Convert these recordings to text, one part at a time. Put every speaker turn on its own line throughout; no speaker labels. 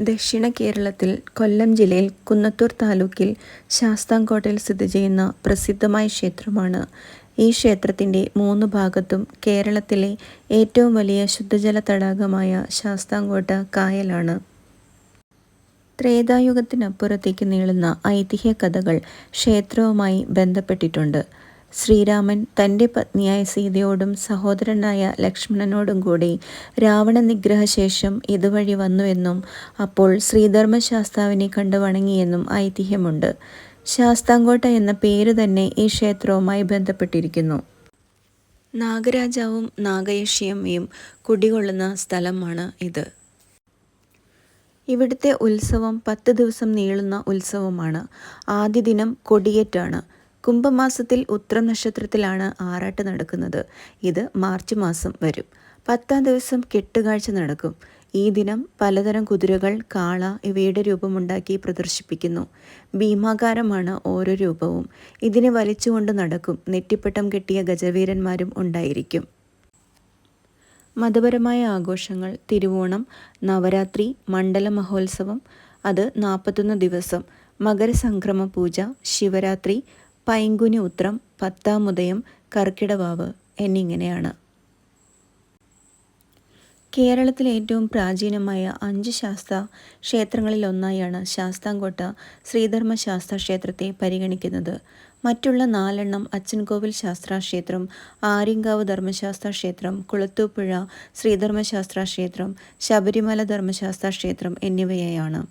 ദക്ഷിണ കേരളത്തിൽ കൊല്ലം ജില്ലയിൽ കുന്നത്തൂർ താലൂക്കിൽ ശാസ്താംകോട്ടയിൽ സ്ഥിതി ചെയ്യുന്ന പ്രസിദ്ധമായ ക്ഷേത്രമാണ്. ഈ ക്ഷേത്രത്തിന്റെ മൂന്ന് ഭാഗത്തും കേരളത്തിലെ ഏറ്റവും വലിയ ശുദ്ധജല തടാകമായ ശാസ്താംകോട്ട കായലാണ്. ത്രേതായുഗത്തിനപ്പുറത്തേക്ക് നീളുന്ന ഐതിഹ്യ കഥകൾ ക്ഷേത്രവുമായി ബന്ധപ്പെട്ടിട്ടുണ്ട്. ശ്രീരാമൻ തന്റെ പത്നിയായ സീതയോടും സഹോദരനായ ലക്ഷ്മണനോടും കൂടി രാവണ നിഗ്രഹശേഷം ഇതുവഴി വന്നുവെന്നും അപ്പോൾ ശ്രീധർമ്മശാസ്താവിനെ കണ്ടു വണങ്ങിയെന്നും ഐതിഹ്യമുണ്ട്. ശാസ്താങ്കോട്ട എന്ന പേര് തന്നെ ഈ ക്ഷേത്രവുമായി ബന്ധപ്പെട്ടിരിക്കുന്നു. നാഗരാജാവും നാഗയക്ഷിയമ്മയും കുടികൊള്ളുന്ന സ്ഥലമാണ് ഇത്. ഇവിടുത്തെ ഉത്സവം പത്ത് ദിവസം നീളുന്ന ഉത്സവമാണ്. ആദ്യ ദിനം കൊടിയേറ്റാണ്. കുംഭമാസത്തിൽ ഉത്രം നക്ഷത്രത്തിലാണ് ആറാട്ട് നടക്കുന്നത്. ഇത് മാർച്ച് മാസം വരും. പത്താം ദിവസം കെട്ടുകാഴ്ച നടക്കും. ഈ ദിനം പലതരം കുതിരകൾ കാള ഇവയുടെ രൂപമുണ്ടാക്കി പ്രദർശിപ്പിക്കുന്നു. ഭീമാകാരമാണ് ഓരോ രൂപവും. ഇതിനെ വലിച്ചുകൊണ്ട് നടക്കും. നെറ്റിപ്പട്ടം കെട്ടിയ ഗജവീരന്മാരും ഉണ്ടായിരിക്കും. മതപരമായ ആഘോഷങ്ങൾ തിരുവോണം നവരാത്രി മണ്ഡല മഹോത്സവം അത് നാൽപ്പത്തൊന്ന് ദിവസം മകരസംക്രമ പൂജ ശിവരാത്രി പൈങ്കുനി ഉത്രം പത്താമുദയം കർക്കിടവാവ് എന്നിങ്ങനെയാണ്. കേരളത്തിലെ ഏറ്റവും പ്രാചീനമായ അഞ്ച് ശാസ്ത്ര ക്ഷേത്രങ്ങളിലൊന്നായാണ് ശാസ്താംകോട്ട ശ്രീധർമ്മ ശാസ്ത്ര ക്ഷേത്രത്തെ പരിഗണിക്കുന്നത്. മറ്റുള്ള നാലെണ്ണം അച്ചൻകോവിൽ ശാസ്ത്ര ക്ഷേത്രം ആര്യങ്കാവ് ധർമ്മശാസ്ത്ര ക്ഷേത്രം കുളത്തൂപ്പുഴ ശ്രീധർമ്മശാസ്ത്ര ക്ഷേത്രം ശബരിമല ധർമ്മശാസ്ത്ര ക്ഷേത്രം എന്നിവയാണ്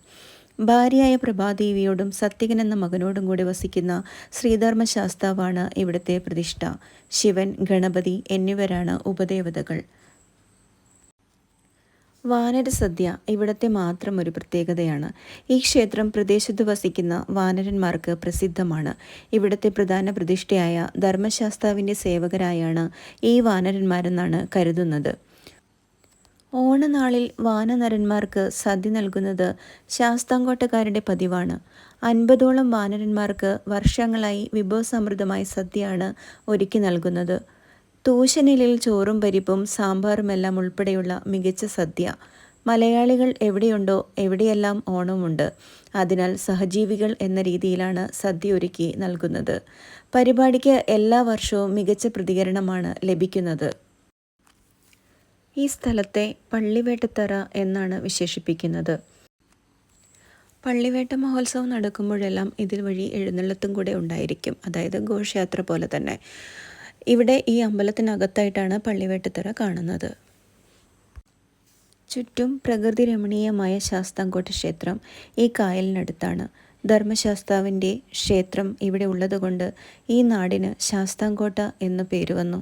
ഭാര്യയായ പ്രഭാദേവിയോടും സത്യകൻ എന്ന മകനോടും കൂടി വസിക്കുന്ന ശ്രീധർമ്മ ശാസ്താവാണ് ഇവിടുത്തെ പ്രതിഷ്ഠ. ശിവൻ ഗണപതി എന്നിവരാണ് ഉപദേവതകൾ. വാനരസദ്യ ഇവിടത്തെ മാത്രം ഒരു പ്രത്യേകതയാണ്. ഈ ക്ഷേത്രം പ്രദേശത്ത് വസിക്കുന്ന വാനരന്മാർക്ക് പ്രസിദ്ധമാണ്. ഇവിടത്തെ പ്രധാന പ്രതിഷ്ഠയായ ധർമ്മശാസ്താവിന്റെ സേവകരായാണ് ഈ വാനരന്മാരെന്നാണ് കരുതുന്നത്. ഓണനാളിൽ വാനനരന്മാർക്ക് സദ്യ നൽകുന്നത് ശാസ്താംകോട്ടക്കാരുടെ പതിവാണ്. അൻപതോളം വാനരന്മാർക്ക് വർഷങ്ങളായി വിഭവസമൃദ്ധമായ സദ്യയാണ് ഒരുക്കി നൽകുന്നത്. തൂശനിലിൽ ചോറും പരിപ്പും സാമ്പാറുമെല്ലാം ഉൾപ്പെടെയുള്ള മികച്ച സദ്യ. മലയാളികൾ എവിടെയുണ്ടോ എവിടെയെല്ലാം ഓണമുണ്ട്. അതിനാൽ സഹജീവികൾ എന്ന രീതിയിലാണ് സദ്യ ഒരുക്കി നൽകുന്നത്. പരിപാടിക്ക് എല്ലാ വർഷവും മികച്ച പ്രതികരണമാണ് ലഭിക്കുന്നത്. ഈ സ്ഥലത്തെ പള്ളിവേട്ടത്തറ എന്നാണ് വിശേഷിപ്പിക്കുന്നത്. പള്ളിവേട്ട മഹോത്സവം നടക്കുമ്പോഴെല്ലാം ഇതിൽ വഴി എഴുന്നള്ളത്തും കൂടെ ഉണ്ടായിരിക്കും. അതായത് ഘോഷയാത്ര പോലെ തന്നെ. ഇവിടെ ഈ അമ്പലത്തിനകത്തായിട്ടാണ് പള്ളിവേട്ടത്തറ കാണുന്നത്. ചുറ്റും പ്രകൃതി രമണീയമായ ശാസ്താംകോട്ട ക്ഷേത്രം ഈ കായലിനടുത്താണ്. ധർമ്മശാസ്താവിന്റെ ക്ഷേത്രം ഇവിടെ ഉള്ളതുകൊണ്ട് ഈ നാടിന് ശാസ്താംകോട്ട എന്നു പേര് വന്നു.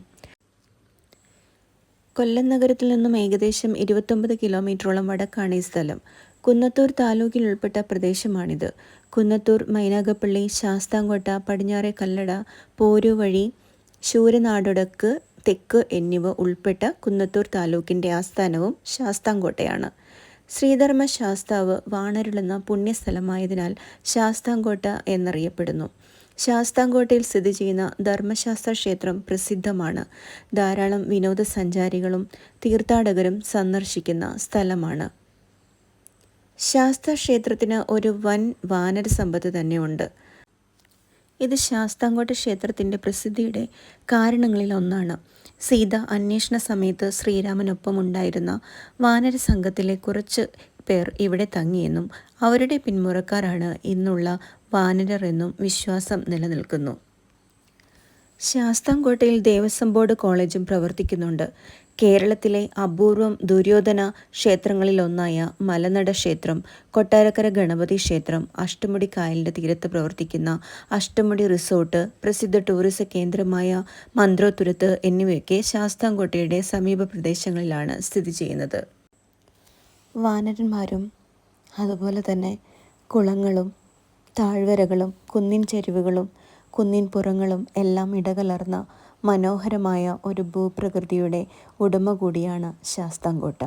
കൊല്ലം നഗരത്തിൽ നിന്നും ഏകദേശം ഇരുപത്തൊമ്പത് കിലോമീറ്ററോളം വടക്കാണ് ഈ സ്ഥലം. കുന്നത്തൂർ താലൂക്കിൽ ഉൾപ്പെട്ട പ്രദേശമാണിത്. കുന്നത്തൂർ മൈനാഗപ്പള്ളി ശാസ്താംകോട്ട പടിഞ്ഞാറെ കല്ലട പോരുവഴി ശൂരനാടൊടക്ക് തെക്ക് എന്നിവ ഉൾപ്പെട്ട കുന്നത്തൂർ താലൂക്കിന്റെ ആസ്ഥാനവും ശാസ്താംകോട്ടയാണ്. ശ്രീധർമ്മ ശാസ്താവ് വാണരുളുന്ന പുണ്യസ്ഥലമായതിനാൽ ശാസ്താംകോട്ട എന്നറിയപ്പെടുന്നു. ശാസ്താംകോട്ടയിൽ സ്ഥിതി ചെയ്യുന്ന ധർമ്മശാസ്ത്ര ക്ഷേത്രം പ്രസിദ്ധമാണ്. ധാരാളം വിനോദസഞ്ചാരികളും തീർത്ഥാടകരും സന്ദർശിക്കുന്ന സ്ഥലമാണ്. ശാസ്ത്ര ക്ഷേത്രത്തിന് ഒരു വൻ വാനര സമ്പത്ത് തന്നെയുണ്ട്. ഇത് ശാസ്താംകോട്ട ക്ഷേത്രത്തിന്റെ പ്രസിദ്ധിയുടെ കാരണങ്ങളിൽ ഒന്നാണ്. സീത അന്വേഷണ സമയത്ത് ശ്രീരാമനൊപ്പം ഉണ്ടായിരുന്ന വാനര സംഘത്തിലെ കുറച്ച് പേർ ഇവിടെ തങ്ങിയെന്നും അവരുടെ പിന്മുറക്കാരാണ് ഇന്നുള്ള വാനരർ എന്നും വിശ്വാസം നിലനിൽക്കുന്നു. ശാസ്താംകോട്ടയിൽ ദേവസ്വം ബോർഡ് കോളേജും പ്രവർത്തിക്കുന്നുണ്ട്. കേരളത്തിലെ അപൂർവം ദുര്യോധന ക്ഷേത്രങ്ങളിലൊന്നായ മലനട ക്ഷേത്രം കൊട്ടാരക്കര ഗണപതി ക്ഷേത്രം അഷ്ടമുടി കായലിന്റെ തീരത്ത് പ്രവർത്തിക്കുന്ന അഷ്ടമുടി റിസോർട്ട് പ്രസിദ്ധ ടൂറിസ്റ്റ് കേന്ദ്രമായ മന്ത്രോത്തുരത്ത് എന്നിവയൊക്കെ ശാസ്താംകോട്ടയുടെ സമീപ പ്രദേശങ്ങളിലാണ് സ്ഥിതി ചെയ്യുന്നത്. വാനരന്മാരും അതുപോലെ തന്നെ കുളങ്ങളും താഴ്വരകളും കുന്നിൻ ചെരുവുകളും കുന്നിൻ പുറങ്ങളും എല്ലാം ഇടകലർന്ന മനോഹരമായ ഒരു ഭൂപ്രകൃതിയുടെ ഉടമ കൂടിയാണ് ശാസ്താംകോട്ട.